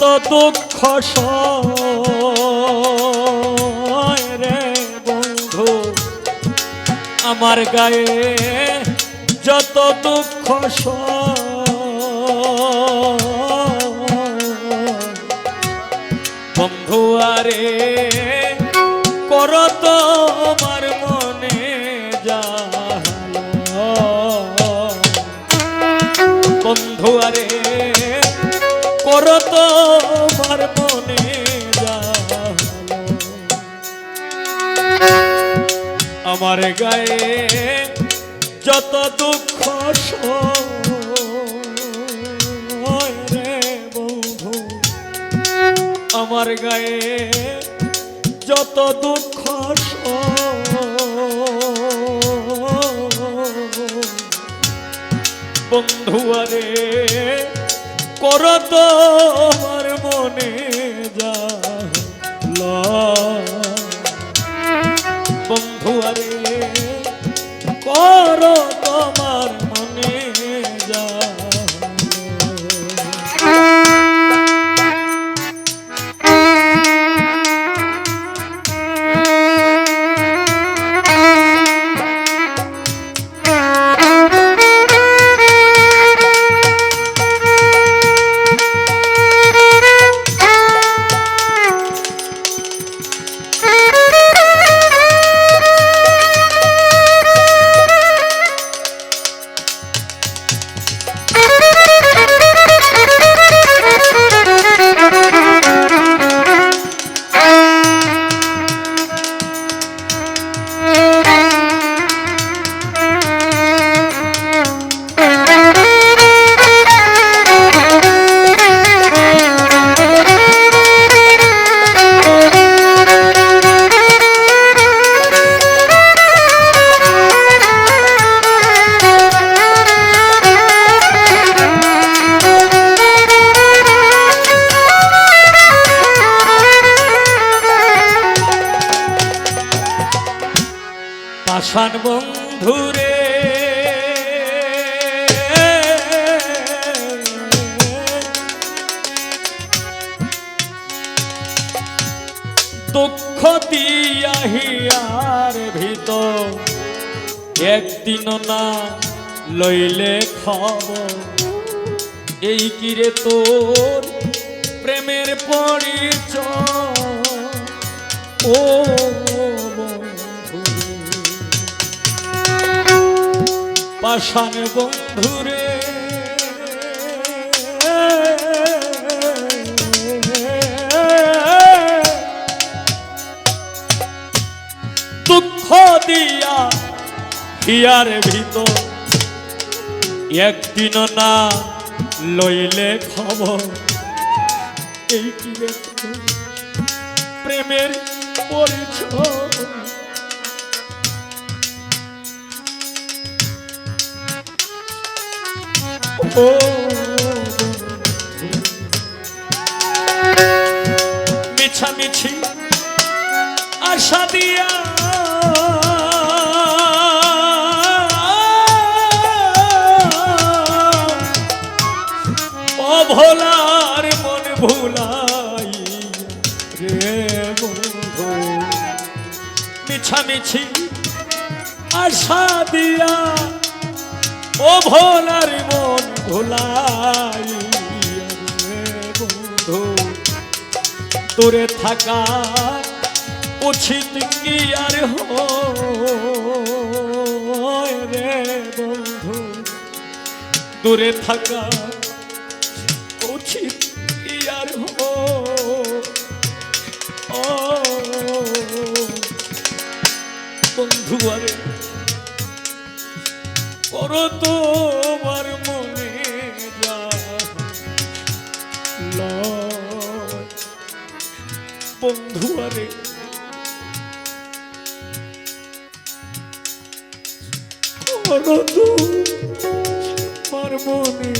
যত দুঃখ রে বন্ধু। আমার গায়ে যত দুঃখ বন্ধু, আরে কর তোমার মনে যা বন্ধু, আরে কর আমার গায়ে যত দুঃখ রে বন্ধু, আমার গায়ে যত দুঃখ বন্ধু, আরে কর তোমার মনে যা বন্ধু পাষাণ বন্ধুরে। দুঃখ দিয়া হিয়ার ভিতর একদিন না লইলে খবর। এই কিরে তোর প্রেমের পরিচয়? ও পাষাণ বন্ধুরে। দুঃখ দিয়া হিয়ার ভিতর একদিন না লইলে খবর। এই প্রেমের পরিচয়? ও মিছামিছি আশা দিয়া। অভোলার মন ভুলাই রে বন্ধু মিছামিছি আশা দিয়া ও ভোলার মন ভোলাই বন্ধু তোরে থাকা উচিত কি আর হো রে বন্ধু? তোরে থাকা বন্ধু আরে তোমার মনে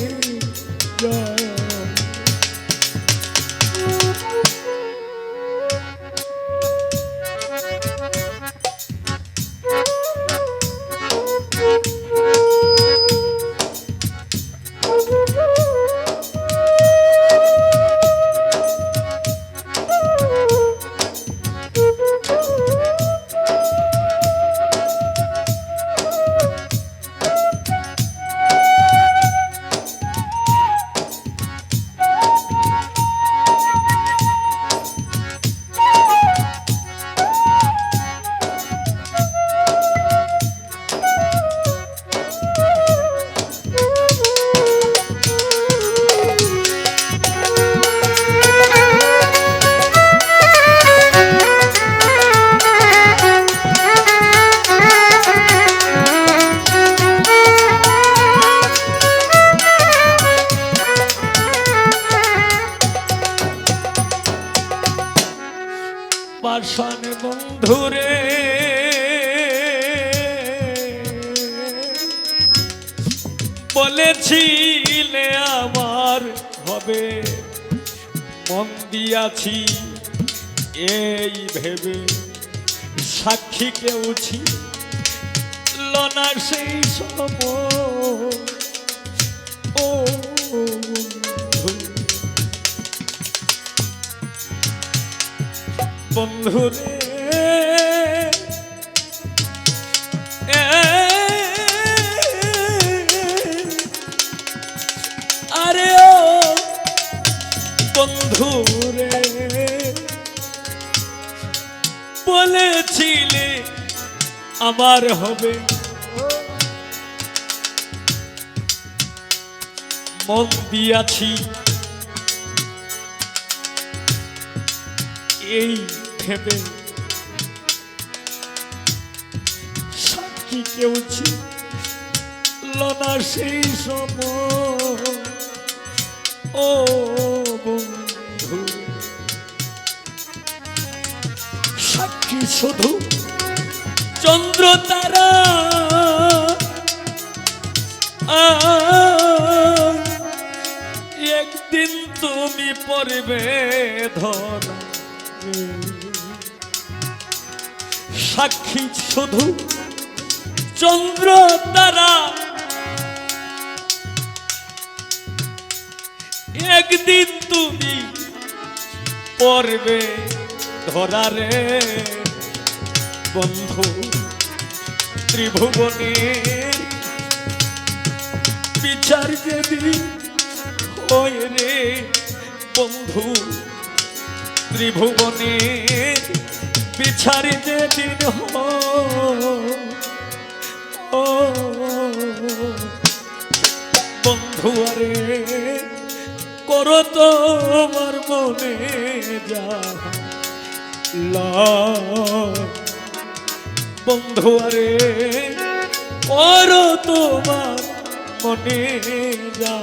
যা পাষাণ বন্ধুরে। বলেছিলে আমার হবে মন দিয়াছি এই ভেবে। সাক্ষী কেউছি লনা সেই সময়। বন্ধু আরে ও বন্ধু রে বলেছিলে আমার হবে। মন দিয়াছি। এই ভেবে সাক্ষী কেউ ছিল না সেই সময়। ও বন্ধু, সাক্ষী শুধু চন্দ্র তারা। একদিন তুমি পড়বে ধরা। সাক্ষী শুধু চন্দ্র তারা। একদিন তুমি পড়বে ধরারে বন্ধু ত্রিভুবনের বিচার যেদিন হয় রে বন্ধু ত্রিভুবনের বিচার যেদিন হয় ও বন্ধু আরে, করো তোমার মনে যা বন্ধু আরে, করো তোমার মনে যা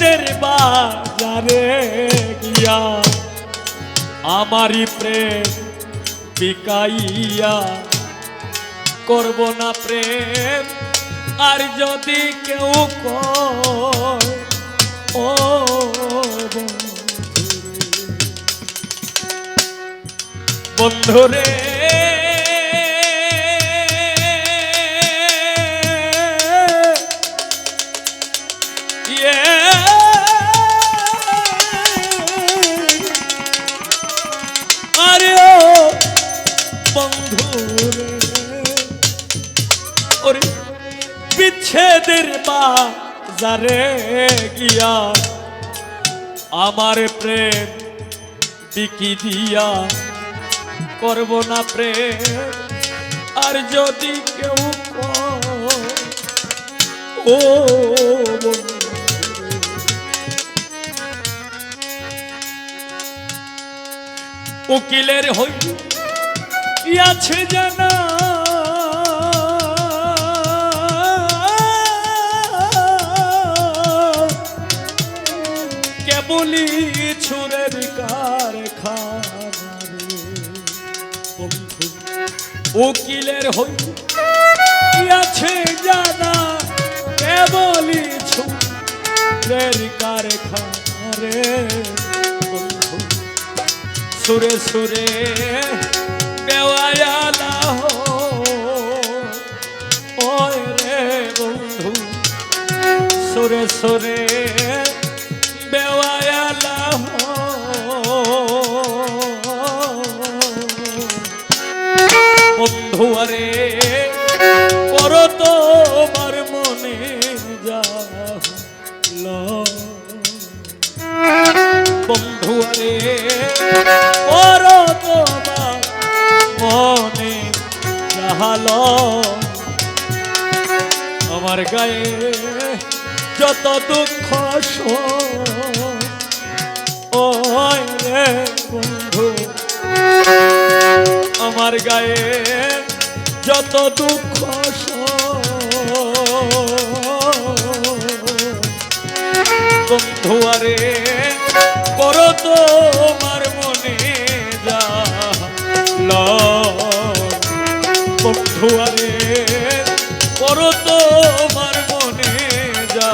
বিচ্ছেদের বাজারে গিয়া আমারই প্রেম বিকাইয়া করব না প্রেম। আর যদি কেউ কয়, ও বন্ধুরে। বিচ্ছেদের বাজারে গিয়া আমার প্রেম বিকি দিয়া করব না প্রেম। আর যদি কেউ ও উকিলের হই আছে জানা? কেবলি ছুরের কারখানা রে বন্ধু, উকিলের হই আছে জানা কেবলি ছুরের সুরের কারখানা রে বন্ধু, সুরে সুরে বেওয়ালা বন্ধু, সুরে সুরে বন্ধু আরে কর তোমার মনে যা বন্ধু আরে কর তোমার মনে যাহাল আমার গায়ে যত দুঃখ ও এত দুঃখ বন্ধু আরে, করো তোমার মনে যা ল বন্ধু আরে, করো তোমার মনে যা